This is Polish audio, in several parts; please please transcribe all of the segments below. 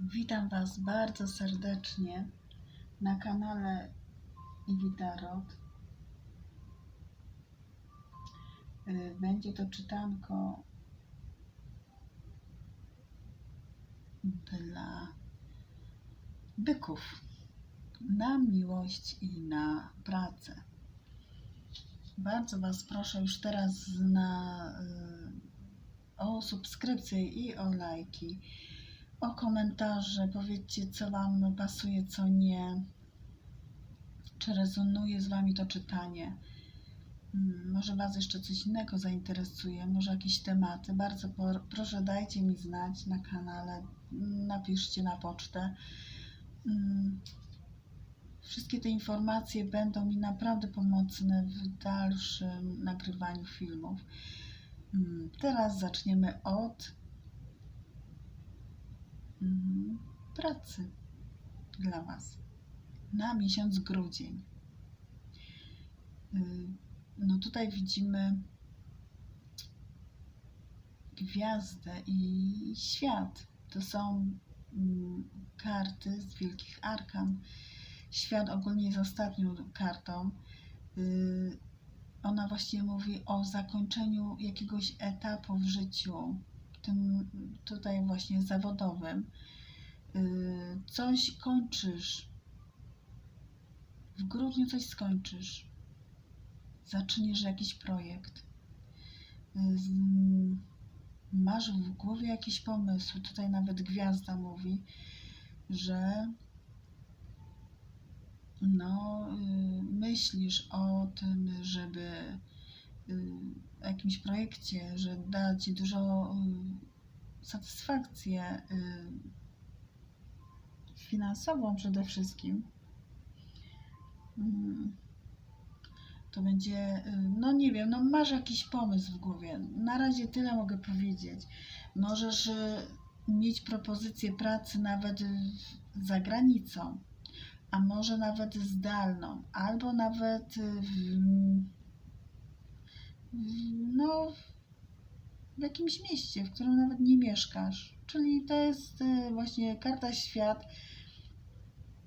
Witam Was bardzo serdecznie na kanale Iwitarot. Y, Będzie to czytanko dla byków na miłość i na pracę. Bardzo Was proszę już teraz na, y, o subskrypcję i o lajki o komentarze. Powiedzcie, co Wam pasuje, co nie. Czy rezonuje z Wami to czytanie. Mm, Może Was jeszcze coś innego zainteresuje, może jakieś tematy. Bardzo proszę, dajcie mi znać na kanale, napiszcie na pocztę. Mm, Wszystkie te informacje będą mi naprawdę pomocne w dalszym nagrywaniu filmów. Mm, Teraz zaczniemy od pracy dla Was na miesiąc grudzień. Y, No tutaj widzimy gwiazdę i świat. To są mm, karty z wielkich arkan. Świat ogólnie jest ostatnią kartą. Y, Ona właśnie mówi o zakończeniu jakiegoś etapu w życiu, tym tutaj właśnie zawodowym. Y, Coś kończysz. W grudniu coś skończysz. Zaczniesz jakiś projekt. Y, Masz w głowie jakiś pomysł. Tutaj nawet gwiazda mówi, że no, y, myślisz o tym, żeby jakimś projekcie, że da ci dużo satysfakcję y, finansową przede wszystkim. Mm, To będzie, y, no nie wiem, no masz jakiś pomysł w głowie. Na razie tyle mogę powiedzieć. Możesz y, mieć propozycję pracy nawet za granicą, a może nawet zdalną, albo nawet w, no, w jakimś mieście, w którym nawet nie mieszkasz. Czyli to jest y, właśnie karta świat.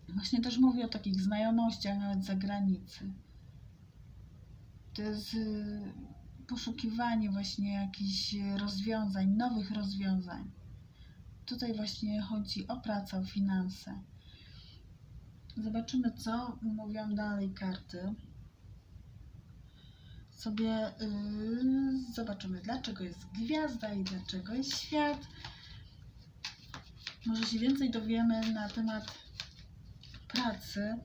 Właśnie też mówi o takich znajomościach nawet zagranicy. To jest y, poszukiwanie właśnie jakichś rozwiązań, nowych rozwiązań. Tutaj właśnie chodzi o pracę, o finanse. Zobaczymy, co mówią dalej karty. Sobie yy, zobaczymy, dlaczego jest gwiazda i dlaczego jest świat. Może się więcej dowiemy na temat pracy,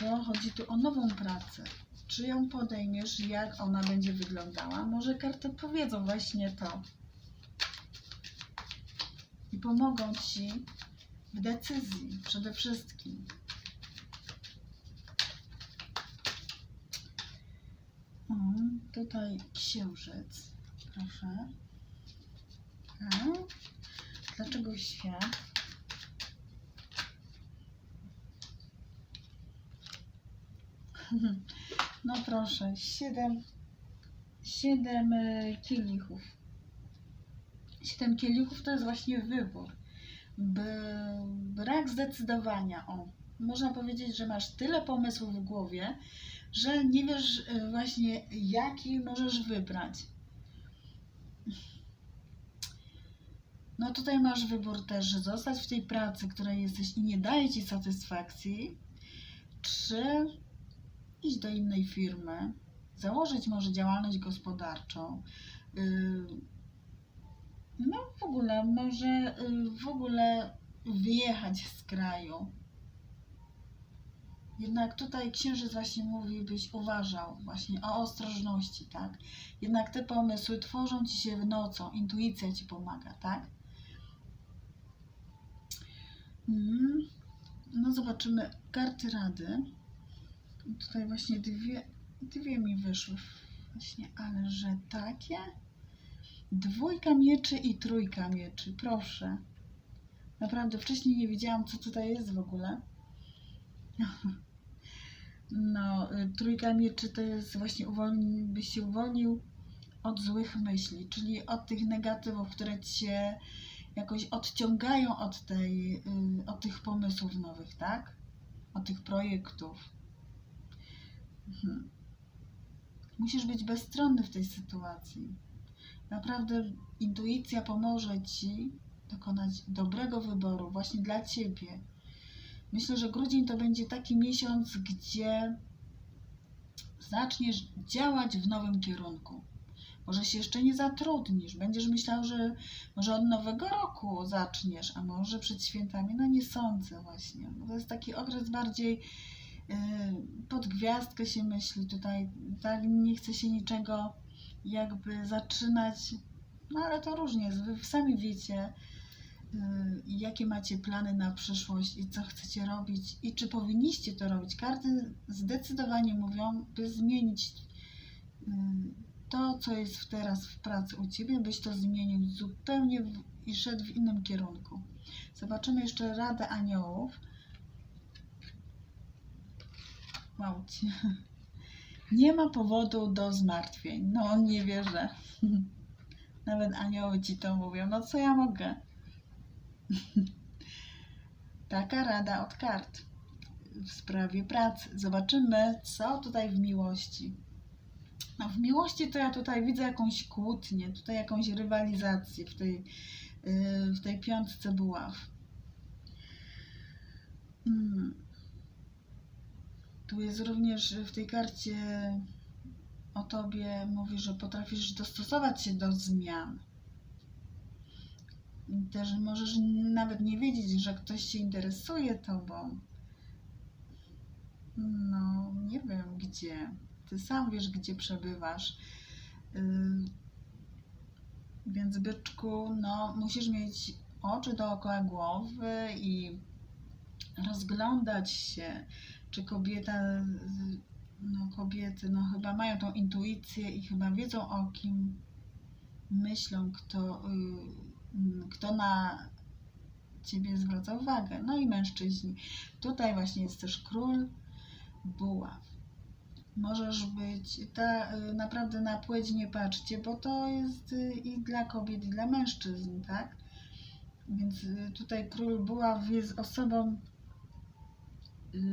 bo chodzi tu o nową pracę. Czy ją podejmiesz, jak ona będzie wyglądała? Może karty powiedzą właśnie to i pomogą ci w decyzji przede wszystkim. O, tutaj księżyc, proszę. A, dlaczego świat? No proszę, siedem, siedem e, kielichów. Siedem kielichów to jest właśnie wybór. Brak zdecydowania. O, można powiedzieć, że masz tyle pomysłów w głowie, że nie wiesz e, właśnie, jaki możesz wybrać. No tutaj masz wybór też, zostać w tej pracy, której jesteś i nie daje ci satysfakcji, czy iść do innej firmy, założyć może działalność gospodarczą. Yy, No w ogóle, może yy, w ogóle wyjechać z kraju. Jednak tutaj księżyc właśnie mówi, byś uważał właśnie o ostrożności, tak? Jednak te pomysły tworzą ci się w nocą, intuicja ci pomaga, tak? Mm. No zobaczymy karty rady. Tutaj właśnie dwie, dwie mi wyszły właśnie, ale że takie? Dwójka mieczy i trójka mieczy, proszę. Naprawdę wcześniej nie wiedziałam, co tutaj jest w ogóle. No, y, trójka mieczy to jest właśnie uwolni, byś się uwolnił od złych myśli, czyli od tych negatywów, które cię jakoś odciągają od, tej, y, od tych pomysłów nowych, tak? Od tych projektów. Mhm. Musisz być bezstronny w tej sytuacji. Naprawdę intuicja pomoże ci dokonać dobrego wyboru właśnie dla ciebie. Myślę, że grudzień to będzie taki miesiąc, gdzie zaczniesz działać w nowym kierunku. Może się jeszcze nie zatrudnisz, będziesz myślał, że może od nowego roku zaczniesz, a może przed świętami. No nie sądzę właśnie. To jest taki okres bardziej yy, pod gwiazdkę się myśli tutaj. Tak, nie chce się niczego jakby zaczynać. No ale to różnie. Wy sami wiecie, jakie macie plany na przyszłość i co chcecie robić i czy powinniście to robić. Karty zdecydowanie mówią, by zmienić yy, to, co jest teraz w pracy u Ciebie, byś to zmienił zupełnie i szedł w innym kierunku. Zobaczymy jeszcze Radę Aniołów. Wow. Nie ma powodu do zmartwień. No, nie wierzę. Nawet anioły Ci to mówią. No, co ja mogę? Taka rada od kart w sprawie pracy. Zobaczymy, co tutaj w miłości. No, w miłości to ja tutaj widzę jakąś kłótnię, tutaj jakąś rywalizację w tej, yy, w tej piątce buław. Mm. Tu jest również w tej karcie o tobie mówi, że potrafisz dostosować się do zmian. Też możesz nawet nie wiedzieć, że ktoś się interesuje tobą. No, nie wiem gdzie. Ty sam wiesz, gdzie przebywasz. Yy, Więc byczku, no, musisz mieć oczy dookoła głowy i rozglądać się, czy kobieta, no kobiety, no chyba mają tą intuicję i chyba wiedzą o kim myślą, kto, y, mm, kto na ciebie zwraca uwagę. No i mężczyźni. Tutaj właśnie jest też król buław. Możesz być, ta, y, naprawdę na płeć nie patrzcie, bo to jest y, i dla kobiet, i dla mężczyzn, tak? Więc y, tutaj król buław jest osobą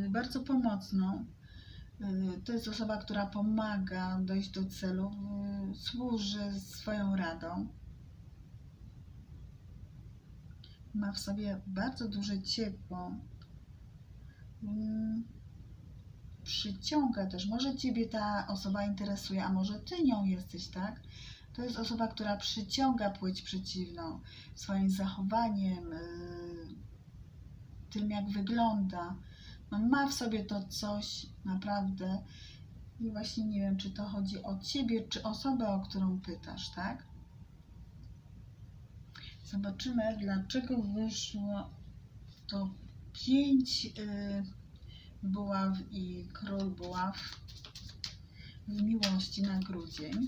bardzo pomocną. To jest osoba, która pomaga dojść do celu, służy swoją radą. Ma w sobie bardzo duże ciepło. Mm, Przyciąga też. Może Ciebie ta osoba interesuje, a może Ty nią jesteś, tak? To jest osoba, która przyciąga płeć przeciwną swoim zachowaniem, y, tym jak wygląda. No, ma w sobie to coś naprawdę. I właśnie nie wiem, czy to chodzi o ciebie, czy osobę, o którą pytasz, tak? Zobaczymy, dlaczego wyszło to pięć y, buław i król buław w miłości na grudzień.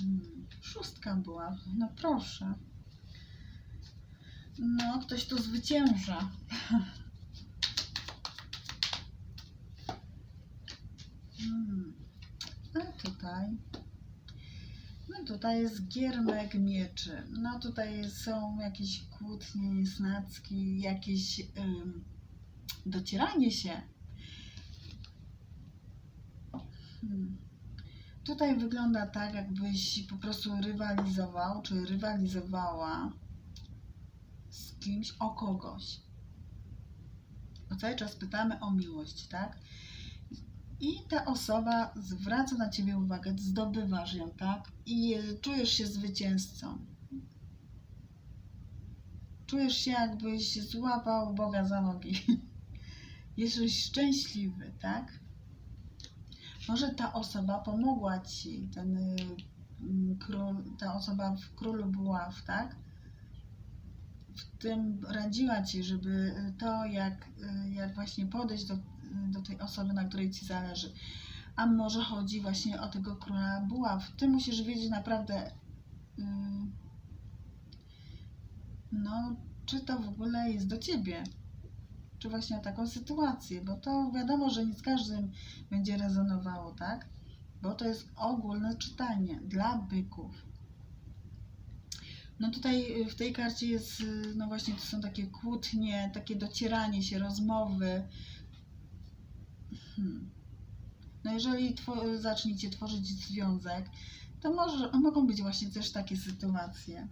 Mm, Szóstka buław, no proszę. No, ktoś tu zwycięża. Mm. A tutaj. No tutaj jest giermek mieczy. No tutaj są jakieś kłótnie, niesnacki, jakieś docieranie się. Hmm. Tutaj wygląda tak, jakbyś po prostu rywalizował, czy rywalizowała z kimś o kogoś. Bo cały czas pytamy o miłość, tak? I ta osoba zwraca na ciebie uwagę, zdobywasz ją, tak? I czujesz się zwycięzcą. Czujesz się, jakbyś złapał Boga za nogi. Jesteś szczęśliwy, tak? Może ta osoba pomogła ci, ten y, mm, król, ta osoba w królu buław, tak? W tym radziła ci, żeby to, jak, y, jak właśnie podejść do, do tej osoby, na której ci zależy. A może chodzi właśnie o tego króla buław. Ty musisz wiedzieć naprawdę, y, no, czy to w ogóle jest do ciebie. czy właśnie o taką sytuację, bo to wiadomo, że nie z każdym będzie rezonowało, tak? Bo to jest ogólne czytanie dla byków. No tutaj y, w tej karcie jest, y, no właśnie to są takie kłótnie, takie docieranie się, rozmowy. Hmm. No jeżeli two- zaczniecie tworzyć związek, to może, mogą być właśnie też takie sytuacje.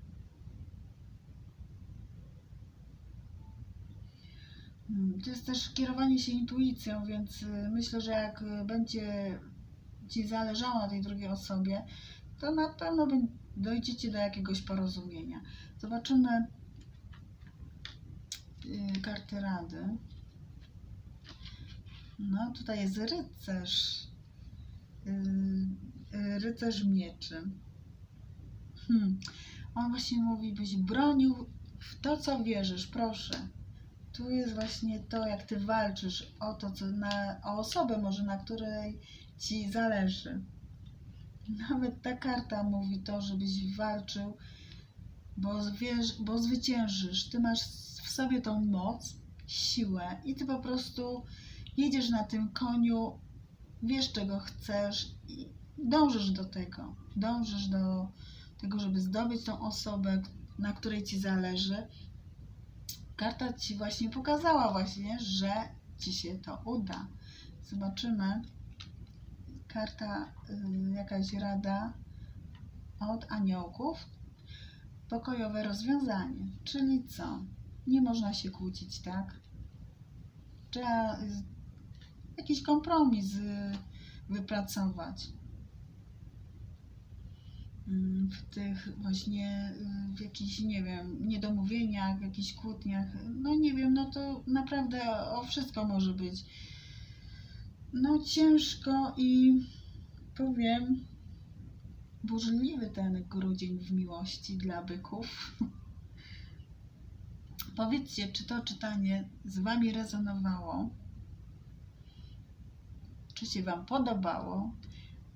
Hmm, To jest też kierowanie się intuicją, więc y, myślę, że jak y, będzie Ci zależało na tej drugiej osobie, to na pewno dojdziecie do jakiegoś porozumienia. Zobaczymy y, karty rady. No, tutaj jest rycerz. Y, y, rycerz mieczy. Hmm. On właśnie mówi, byś bronił w to, co wierzysz, proszę. Tu jest właśnie to, jak ty walczysz o to, co na, o osobę może, na której ci zależy. Nawet ta karta mówi to, żebyś walczył, bo, wiesz, bo zwyciężysz. Ty masz w sobie tą moc, siłę i ty po prostu jedziesz na tym koniu, wiesz czego chcesz i dążysz do tego. Dążysz do tego, żeby zdobyć tą osobę, na której ci zależy. Karta ci właśnie pokazała właśnie, że ci się to uda. Zobaczymy. Karta, y, jakaś rada od aniołków. Pokojowe rozwiązanie. Czyli co? Nie można się kłócić, tak? Trzeba jakiś kompromis y, wypracować. Mm, W tych właśnie, y, w jakichś, nie wiem, niedomówieniach, w jakichś kłótniach, no nie wiem, no to naprawdę o wszystko może być. No ciężko i powiem, burzliwy ten grudzień w miłości dla byków. Powiedzcie, czy to czytanie z Wami rezonowało? Czy się Wam podobało?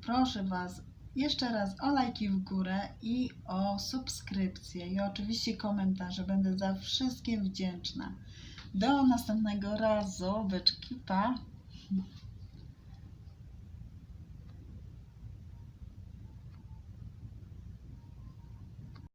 Proszę Was jeszcze raz o lajki w górę i o subskrypcję i oczywiście komentarze. Będę za wszystkie wdzięczna. Do następnego razu. Byczki, pa!